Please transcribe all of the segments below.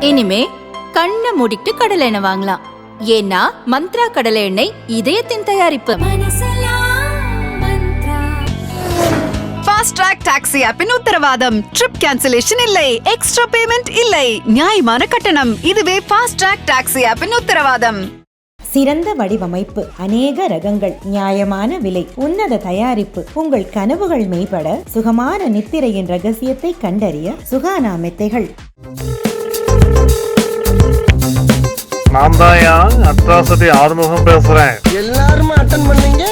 இனிமே கண்ணை மூடிட்டு கடலை எண்ணெய் வாங்கலாம். ஏன்னா மந்த்ரா கடலை எண்ணெய் இதயத்தின் தயாரிப்பு. ஃபாஸ்ட் ட்ராக் டாக்ஸி ஆப்பின் உத்தரவாதம். ட்ரிப் கேன்சலேஷன் இல்லை. எக்ஸ்ட்ரா பேமெண்ட் இல்லை. நியாயமான கட்டணம். இதுவே ஃபாஸ்ட் ட்ராக் டாக்ஸி ஆப்பின் உத்தரவாதம். சிறந்த வடிவமைப்பு அநேக ரகங்கள் நியாயமான விலை உன்னத தயாரிப்பு உங்கள் கனவுகள் மேம்பட சுகமான நித்திரையின் ரகசியத்தை கண்டறிய சுகானா மெத்தைகள். நான் தான் அட்ராசிட்டி ஆறுமுகம் பேசுறேன். எல்லாருமே அட்டன் பண்ணீங்க?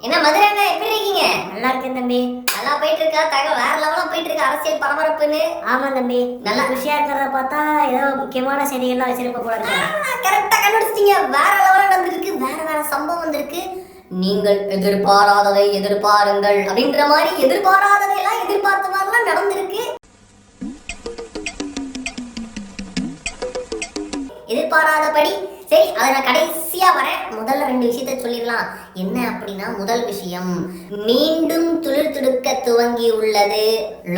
என்ன மதுரை அண்ணா எப்படி இருக்கீங்க? நல்லா இருக்கேன் தம்பி. நல்லா போயிட்டு இருக்கா தகவல் வேற லெவலா போயிட்டு இருக்கு அரசியல் பரபரப்புன்னு? ஆமா தம்பி. நல்லா குஷியா இருக்கிறத பார்த்தா ஏதோ முக்கியமான செய்திகள்லாம் வச்சிருக்க போல இருக்கு. கரெக்டா கண்டுபிடிச்சிட்டீங்க. வேற லெவலா நடந்திருக்கு வேற வேற சம்பவம் வந்திருக்கு. நீங்கள் எதிர்பாராததை எதிர்பாருங்கள் அப்படின்ற மாதிரி எதிர்பாராததை எல்லாம் எதிர்பார்த்த மாதிரிலாம் நடந்திருக்கு. எதிர்பாராதபடி சரி அதை நான் கடைசியா வரேன். முதல்ல ரெண்டு விஷயத்த சொல்லிடலாம். என்ன அப்படின்னா முதல் விஷயம் மீண்டும் துளிர் துடுக்க துவங்கி உள்ளது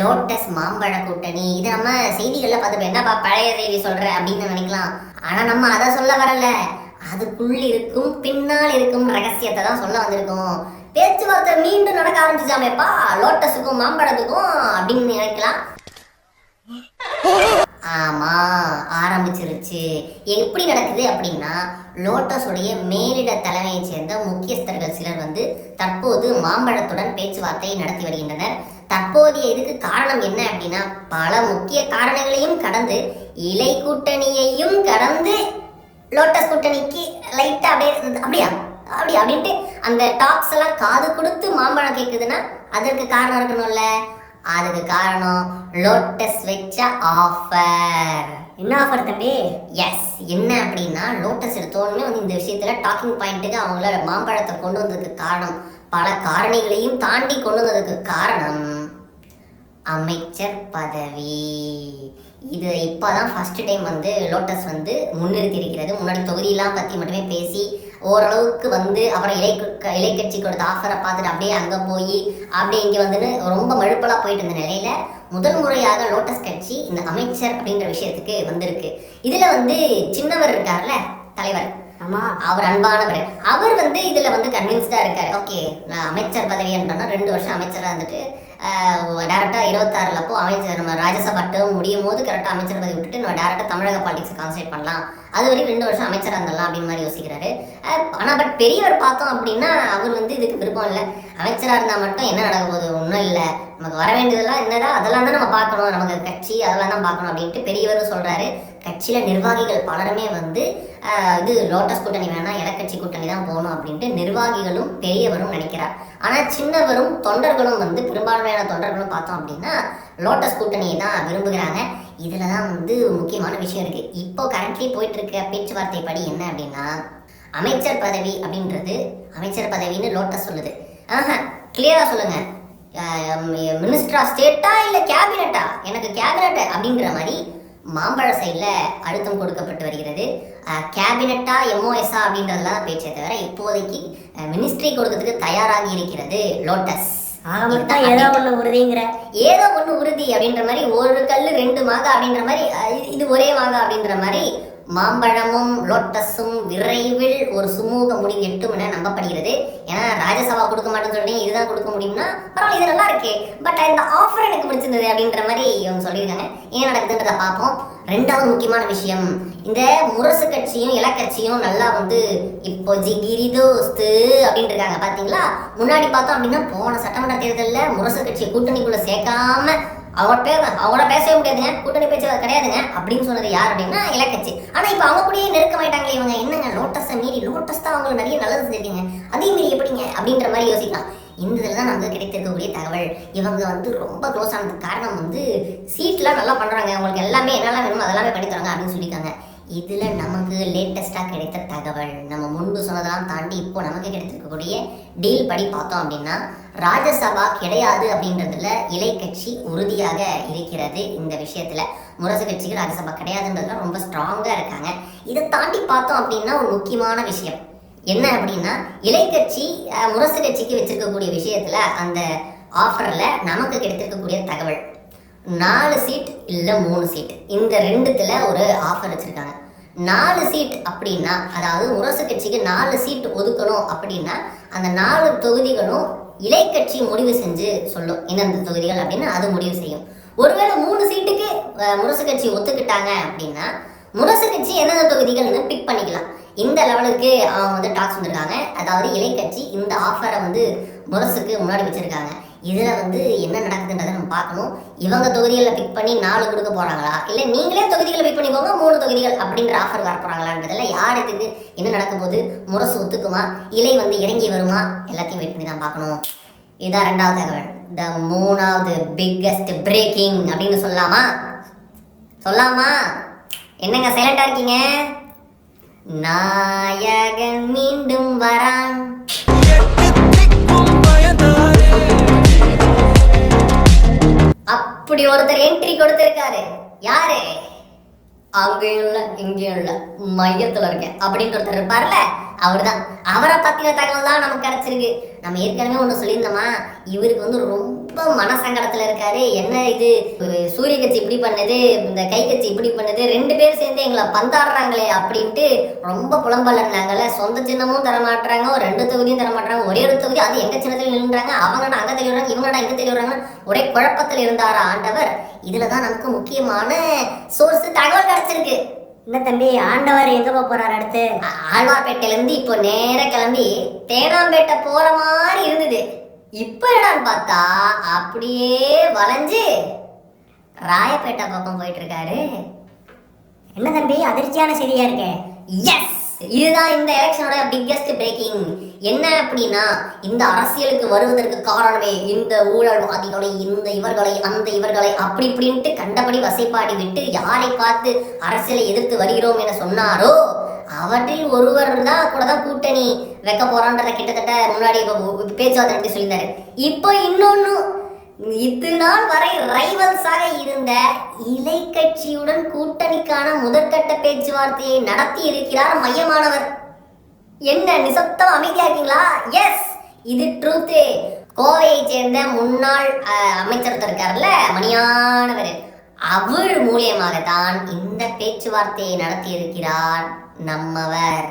லோட்டஸ் மாம்பழ கூட்டணி. இது நம்ம செய்திகள்ல பார்த்துப்போம். என்னப்பா பழைய செய்தி சொல்ற அப்படின்னு நினைக்கலாம். ஆனா நம்ம அதை சொல்ல வரல. அதுக்குள்ள இருக்கும் பின்னால் இருக்கும் ரகசியத்தை தான் சொல்ல வந்திருக்கோம். பேச்சுவார்த்தை மீண்டும் நடக்க ஆரம்பிச்சுச்சாமேப்பா லோட்டஸுக்கும் மாம்பழத்துக்கும் அப்படின்னு நினைக்கலாம். ஆமா ஆரம்பிச்சிருச்சு. எப்படி நடக்குது அப்படின்னா லோட்டஸுடைய மேலிட தலைமையைச் சேர்ந்த முக்கியஸ்தர்கள் சிலர் வந்து தற்போது மாம்பழத்துடன் பேச்சுவார்த்தை நடத்தி வருகின்றனர். தற்போதைய இதுக்கு காரணம் என்ன அப்படின்னா பல முக்கிய காரணங்களையும் கடந்து இலை கூட்டணியையும் கடந்து லோட்டஸ் கூட்டணிக்கு லைட்டாக அப்படியே அப்படியா? அப்படி அப்படின்ட்டு அந்த டாக்ஸ் எல்லாம் காது கொடுத்து மாம்பழம் கேட்குதுன்னா அதற்கு காரணம் இருக்கணும்ல? அதுக்கு காரணம் லோட்டஸ் வச்ச ஆஃபர் என்ன ஆஃபர் தம்பி? எஸ் என்ன அப்படின்னா லோட்டஸ் எடுத்தோடனே வந்து இந்த விஷயத்துல டாக்கிங் பாயிண்ட்டுக்கு அவங்கள மாம்பழத்தை கொண்டு வந்ததுக்கு காரணம். பல காரணிகளையும் தாண்டி கொண்டு வந்ததுக்கு காரணம். அமைச்சர் பதவி. இது இப்போதான் ஃபர்ஸ்ட் டைம் வந்து லோட்டஸ் வந்து முன்னிறுத்தி இருக்கிறது முன்னாடி தொகுதியெல்லாம் பற்றி மட்டுமே பேசி ஓரளவுக்கு வந்து அப்புறம் இலை இலை கட்சி கொடுத்த ஆஃபரை பார்த்துட்டு அப்படியே அங்கே போய் அப்படியே இங்கே வந்துன்னு ரொம்ப மழுப்பலாக போயிட்டு இருந்த நிலையில முதல் முறையாக லோட்டஸ் கட்சி இந்த அமைச்சர் அப்படின்ற விஷயத்துக்கு வந்திருக்கு. இதில் வந்து சின்னவர் இருக்கார்ல தலைவர். ஆமா. அவர் அன்பானவர். அவர் வந்து இதுல வந்து கன்வின்ஸ்டா இருக்காரு. ஓகே நான் அமைச்சர் பதவி என்றோம்னா ரெண்டு வருஷம் அமைச்சரா இருந்துட்டு டேரெக்டாக இருபத்தாறுல அப்போ அமைச்சர் நம்ம ராஜ்யசபா டேர்ம் முடியும் போது கரெக்டாக அமைச்சர் பதவி விட்டுட்டு நம்ம டேரெக்டாக தமிழக பாலிடிக்ஸ் கான்சன்ட்ரேட் பண்ணலாம். அது வரைக்கும் ரெண்டு வருஷம் அமைச்சராக இருந்தலாம் அப்படின்னு மாதிரி யோசிக்கிறாரு. ஆனால் பட் பெரியவர் பார்த்தோம் அப்படின்னா அவர் வந்து இதுக்கு விருப்பம் இல்லை. அமைச்சராக இருந்தால் மட்டும் என்ன நடக்க போகுது? ஒன்றும் இல்லை. நமக்கு வர வேண்டியதெல்லாம் என்னடா அதெல்லாம் தான் நம்ம பார்க்கணும். நமக்கு கட்சி அதெல்லாம் தான் பார்க்கணும் அப்படின்ட்டு பெரியவரும் சொல்கிறாரு கட்சியில் நிர்வாகிகள் பலருமே வந்து இது லோட்டஸ் கூட்டணி வேணாம் இடக்கட்சி கூட்டணி தான் போகணும் அப்படின்ட்டு நிர்வாகிகளும் பெரியவரும் நினைக்கிறார். ஆனால் சின்னவரும் தொண்டர்களும் வந்து பெரும்பான்மையான தொண்டர்களும் பார்த்தோம் அப்படின்னா லோட்டஸ் கூட்டணியை தான் விரும்புகிறாங்க. இதில் தான் வந்து முக்கியமான விஷயம் இருக்குது இப்போ கரண்ட்லி போயிட்டுருக்க பேச்சுவார்த்தை படி என்ன அப்படின்னா அமைச்சர் பதவி அப்படின்றது அமைச்சர் பதவின்னு லோட்டஸ் சொல்லுது. ஆஹா கிளியராக சொல்லுங்க. மினிஸ்டர் ஆஃப் ஸ்டேட்டா இல்லை கேபினட்டா எனக்கு கேபினட் அப்படின்ற மாதிரி மாம்பழ சைடில் அழுத்தம் கொடுக்கப்பட்டு வருகிறது. கேபினட்டா எம்ஓஎஸ்ஆ அப்படின்றதெல்லாம் பேச்சே தவிர இப்போதைக்கு மினிஸ்ட்ரி கொடுக்கறதுக்கு தயாராகி இருக்கிறது லோட்டஸ் ஏதோ ஒண்ணு உறுதிங்கிற. ஏதோ ஒண்ணு உறுதி அப்படின்ற மாதிரி ஒரு கல்லு ரெண்டு மாங்கா அப்படின்ற மாதிரி இது ஒரே மாங்கா அப்படின்ற மாதிரி மாம்பழமும் லோட்டஸும் விரைவில் ஒரு சுமூக முடிவு எட்டும் என நம்பப்படுகிறது. ஏன்னா ராஜ்யசபா கொடுக்க மாட்டேன்னு சொல்றீங்க இதுதான் கொடுக்க முடியும்னா பரவாயில்ல இது நல்லா இருக்கு. பட் இந்த ஆஃபர் எனக்கு பிடிச்சிருந்தது அப்படின்ற மாதிரி இவங்க சொல்லியிருக்காங்க. ஏன் நடக்குதுன்றதை பார்ப்போம். ரெண்டாவது முக்கியமான விஷயம் இந்த முரசு கட்சியும் இலக்கட்சியும் நல்லா வந்து இப்போ ஜிகிரி தோஸ்து அப்படின்னு இருக்காங்க. பார்த்தீங்களா முன்னாடி பார்த்தோம் அப்படின்னா போன சட்டமன்ற தேர்தலில் முரசு கட்சியை கூட்டணிக்குள்ளே சேர்க்காம அவன் பேர் அவங்களோட பேசவே முடியாதுங்க. கூட்டணி பேச்சு கிடையாதுங்க. அப்படின்னு சொன்னது யார் அப்படின்னா இலக்கட்சி ஆனால் இப்போ அவங்க கூடயே நெருக்கமாயிட்டாங்களே இவங்க. என்னங்க லோட்டஸை மீறி லோட்டஸ் தான் அவங்களுக்கு நிறைய நல்லது செஞ்சிருக்கீங்க அதையும் மீறி எப்படிங்க? அப்படின்ற மாதிரி யோசிக்கலாம். இந்த இதில் தான் நமக்கு கிடைத்திருக்கக்கூடிய தகவல். இவங்க வந்து ரொம்ப க்ளோஸ் ஆனதுக்கு காரணம் வந்து சீட்லாம் நல்லா பண்ணுறாங்க அவங்களுக்கு எல்லாமே என்னெல்லாம் வேணுமோ அதெல்லாமே பண்ணி தராங்க அப்படின்னு சொல்லியிருக்காங்க. இதில் நமக்கு லேட்டஸ்ட்டாக கிடைத்த தகவல். நம்ம முன்பு சொன்னதெல்லாம் தாண்டி இப்போ நமக்கு கிடைத்திருக்கக்கூடிய டீல் படி பார்த்தோம் அப்படின்னா ராஜ்யசபா கிடையாது அப்படின்றதுல இலை கட்சி உறுதியாக இருக்கிறது இந்த விஷயத்தில். முரசு கட்சிக்கு ராஜ்யசபா கிடையாதுன்றதுல ரொம்ப ஸ்ட்ராங்காக இருக்காங்க. இதை தாண்டி பார்த்தோம் அப்படின்னா ஒரு முக்கியமான விஷயம். என்ன அப்படின்னா இலை கட்சி முரசு கட்சிக்கு வச்சிருக்கக்கூடிய விஷயத்தில் அந்த ஆஃபரில் நமக்கு கிடைத்திருக்கக்கூடிய தகவல். நாலு சீட் இல்லை மூணு சீட் இந்த ரெண்டுத்தில் ஒரு ஆஃபர் வச்சுருக்காங்க. நாலு சீட் அப்படின்னா அதாவது முரசு கட்சிக்கு நாலு சீட் ஒதுக்கணும் அப்படின்னா அந்த நாலு தொகுதிகளும் இலைக்கட்சி முடிவு செஞ்சு சொல்லும். எந்தெந்த தொகுதிகள் அப்படின்னு அது முடிவு செய்யும். ஒருவேளை மூணு சீட்டுக்கு முரசு கட்சி ஒத்துக்கிட்டாங்க அப்படின்னா முரசு கட்சி எந்தெந்த தொகுதிகள்னு பிக் பண்ணிக்கலாம். இந்த லெவலுக்கு அவங்க வந்து டாக்ஸ் வந்திருக்காங்க. அதாவது இலைக்கட்சி இந்த ஆஃபரை வந்து முரசுக்கு முன்னாடி வச்சுருக்காங்க. இதில் வந்து என்ன நடக்குதுன்றதை நம்ம பார்க்கணும். இவங்க தொகுதிகளில் பிக் பண்ணி நாலு கொடுக்க போகிறாங்களா இல்லை நீங்களே தொகுதிகளை பிக் பண்ணிக்கோங்க மூணு தொகுதிகள் அப்படின்ற ஆஃபர் வர போறாங்களான்றதுல யார் இதுக்கு என்ன நடக்க போகுது? முரசு ஒத்துக்குமா? இலை வந்து இறங்கி வருமா? எல்லாத்தையும் வெயிட் பண்ணி தான் பார்க்கணும். இதான் ரெண்டாவது தகவல். த மூணாவது பிக்கஸ்ட் பிரேக்கிங் அப்படின்னு சொல்லலாமா? சொல்லாமா என்னங்க சைலண்டா இருக்கீங்க? நாயகன் மீண்டும் வரான். இப்படி ஒருத்தர் என்ட்ரி கொடுத்திருக்காரு. யாரு? அங்கேயும் இல்ல இங்கேயும் இல்ல. மையத்துல இருக்கேன். அப்படின்னு ஒருத்தர் இருப்பார்ல அவர்தான். அவரை பற்றின தகவல் தான் நமக்கு கிடச்சிருக்கு. நம்ம ஏற்கனவே ஒன்று சொல்லியிருந்தோமா? இவருக்கு வந்து ரொம்ப மனசங்கடத்தில் இருக்காரு. என்ன இது? சூரிய கட்சி இப்படி பண்ணுது இந்த கை கட்சி இப்படி பண்ணுது ரெண்டு பேர் சேர்ந்து எங்களை பந்தாடுறாங்களே அப்படின்ட்டு ரொம்ப புலம்பலன்னாங்கல்ல. சொந்த சின்னமும் தரமாட்டுறாங்க ஒரு ரெண்டு தொகுதியும் தரமாட்டுறாங்க ஒரே ஒரு தொகுதி அது எங்கள் சின்னத்தில் நின்றாங்க? அவங்க அங்கே தெளிவுறாங்க இவங்க எங்கே தெளிவுறாங்க ஒரே குழப்பத்தில் இருந்தாரா ஆண்டவர்? இதில் தான் நமக்கு முக்கியமான சோர்ஸ் தகவல் கிடச்சிருக்கு. என்ன தம்பி ஆண்டவர் எங்க போக போறாரு அடுத்து? ஆ- ஆழ்வார்பேட்டையில இருந்து இப்போ நேர கிளம்பி தேனாம்பேட்டை போற மாதிரி இருந்தது. இப்போ என்னன்னு பார்த்தா அப்படியே வளைஞ்சு ராயப்பேட்டை பக்கம் போயிட்டு இருக்காரு என்ன தம்பி அதிர்ச்சியான செய்தியா இருக்கே? எஸ் இதுதான் இந்த எலெக்ஷனோட பிக்கெஸ்ட் பிரேக்கிங் என்ன அப்படின்னா இந்த அரசியலுக்கு வருவதற்கு காரணமே இந்த ஊழல்வாதிகளை இந்த இவர்களை அந்த இவர்களை அப்படி இப்படின்ட்டு கண்டபடி வசைப்பாடி விட்டு யாரை பார்த்து அரசியலை எதிர்த்து வருகிறோம் என சொன்னாரோ அவற்றில் ஒருவர் தான் கூட தான் கூட்டணி வைக்க போறான்றத கிட்டத்தட்ட முன்னாடி இப்ப பேச்சுவார்த்தை நடத்தி சொல்லியிருந்தாரு. இப்போ இன்னொன்னு இது நாள் வரை ரைவல்ஸாக இருந்த இலை கட்சியுடன் கூட்டணிக்கான முதற்கட்ட பேச்சுவார்த்தையை நடத்தி இருக்கிறார் மையமானவர். என்ன நிசப்தம் அமைதியா இருக்கீங்களா? எஸ் இது ட்ரூத்து கோவையை சேர்ந்த முன்னாள் அமைச்சர் இருக்காருல்ல இருக்கார்ல மணியானவர். அவர் மூலியமாகத்தான் இந்த பேச்சுவார்த்தையை நடத்தி இருக்கிறார் நம்மவர்.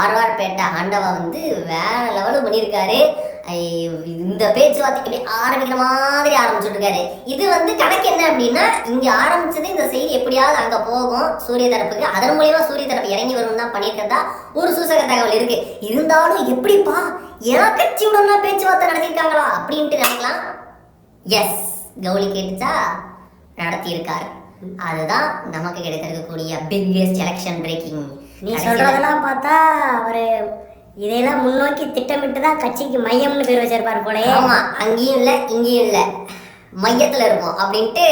ஆர்வார்பேட்டை ஆண்டவா வந்து வேற லெவலு பண்ணியிருக்காரு. இந்த பேச்சுவார்த்தை இப்படி ஆரம்பிக்கிற மாதிரி ஆரம்பிச்சுட்டு இருக்காரு இது வந்து கணக்கு என்ன அப்படின்னா இங்க ஆரம்பிச்சது இந்த செய்தி எப்படியாவது அங்க போகும் சூரிய தரப்புக்கு. அதன் மூலியமா சூரிய தரப்பு இறங்கி வரும் தான் பண்ணியிருக்கிறதா ஒரு சூசக தகவல் இருக்கு. இருந்தாலும் எப்படிப்பா என் கட்சியுடன் பேச்சுவார்த்தை நடத்திருக்காங்களா அப்படின்ட்டு நினைக்கலாம் எஸ் கௌலி கேட்டுச்சா? நடத்தியிருக்காரு. அதுதான் நமக்கு கிடைத்திருக்கக்கூடிய பிக்கெஸ்ட் எலெக்ஷன் பிரேக்கிங் நீ சொல்றதெல்லாம் பார்த்தா ஒரு இதையெல்லாம் முன்னோக்கி திட்டமிட்டு தான் கட்சிக்கு மையம்னு பேர் வச்சிருப்பார் போலயே. ஆமா அங்கேயும் இல்ல இங்கேயும் இல்ல. மையத்துல இருக்கும் அப்படின்ட்டு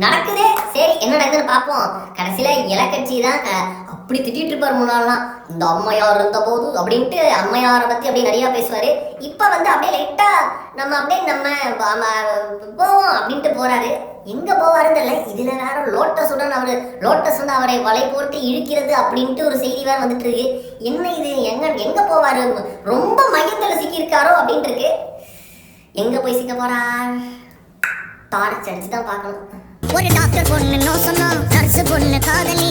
நடக்குதே சரி என்ன நடக்குதுன்னு பார்ப்போம். கடைசியில இலக்கட்சி தான் அப்படி திட்டிட்டு இருப்பார் முன்னாலாம் இந்த அம்மையார் இருந்த போது அப்படின்ட்டு அம்மையாரை பத்தி அப்படியே நிறைய பேசுவாரு. இப்ப வந்து அப்படியே லைட்டா நம்ம அப்படியே நம்ம போவோம் அப்படின்ட்டு போறாரு. எங்க போவாருன்னு தெரியல. இதுல வேற லோட்டஸுடன் அவரு லோட்டஸ் வந்து அவரை வலை போட்டு இழுக்கிறது அப்படின்ட்டு ஒரு செய்தி வேற வந்துட்டு இருக்கு. என்ன இது? எங்க எங்க போவாரு? ரொம்ப மையத்துல சிக்கியிருக்காரோ அப்படின்ட்டு இருக்கு. எங்க போய் சிக்க போறார்? டார்ச் அடிச்சு தான் பார்க்கணும். ஒரு டாக்டர் பொண்ணு நோ சொன்னா நர்ஸ் பொண்ணு காதலி.